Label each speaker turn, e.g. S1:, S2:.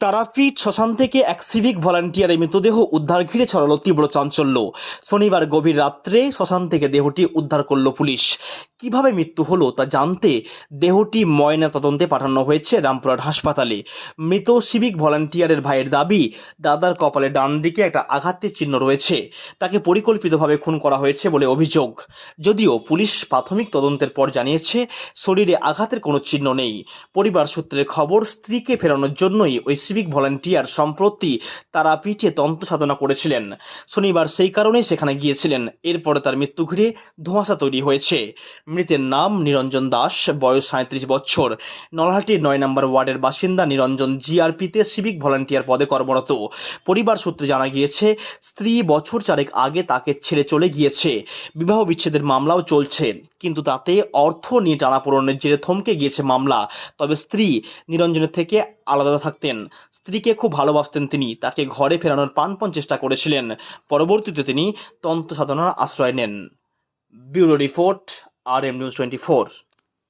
S1: তারাপীঠ শ্মশান থেকে এক সিভিক ভলান্টিয়ারের মৃতদেহ উদ্ধার ঘিরে ছড়ালো তীব্র চাঞ্চল্য। শনিবার গভীর রাত্রে শ্মশান থেকে দেহটি উদ্ধার করল পুলিশ। কীভাবে মৃত্যু হলো তা জানতে দেহটি ময়না তদন্তে পাঠানো হয়েছে রামপুরহাট হাসপাতালে। মৃত সিভিক ভলান্টিয়ারের ভাইয়ের দাবি, দাদার কপালে ডান দিকে একটা আঘাতের চিহ্ন রয়েছে। তাকে পরিকল্পিতভাবে খুন করা হয়েছে বলে অভিযোগ। যদিও পুলিশ প্রাথমিক তদন্তের পর জানিয়েছে, শরীরে আঘাতের কোনো চিহ্ন নেই। পরিবার সূত্রের খবর, স্ত্রীকে ফেরানোর জন্যই ওই সিভিক ভলান্টিয়ার সম্প্রতি তারা পিঠে তন্ত্র সাধনা করেছিলেন। শনিবার সেই কারণেই সেখানে গিয়েছিলেন। এরপরে তার মৃত্যু ঘিরে ধোঁয়াশা তৈরি হয়েছে। মৃতের নাম নিরঞ্জন দাস, বয়স সাঁত্রিশ বছর। নলহাটির নয় নম্বর ওয়ার্ডের বাসিন্দা নিরঞ্জন জিআরপিতে সিভিক ভলান্টিয়ার পদে কর্মরত। পরিবার সূত্রে জানা গিয়েছে, স্ত্রী বছর চারেক আগে তাকে ছেড়ে চলে গিয়েছে। বিবাহ বিচ্ছেদের মামলাও চলছে। কিন্তু তাতে অর্থ নিয়ে টানাপোড়নের জেরে থমকে গিয়েছে মামলা। তবে স্ত্রী নিরঞ্জনের থেকে আলাদা থাকতেন। স্ত্রীকে খুব ভালোবাসতেন তিনি। তাকে ঘরে ফেরানোর প্রাণপণ চেষ্টা করেছিলেন। পরবর্তীতে তিনি তন্ত্র সাধনার আশ্রয় নেন। Bureau report R M news twenty four.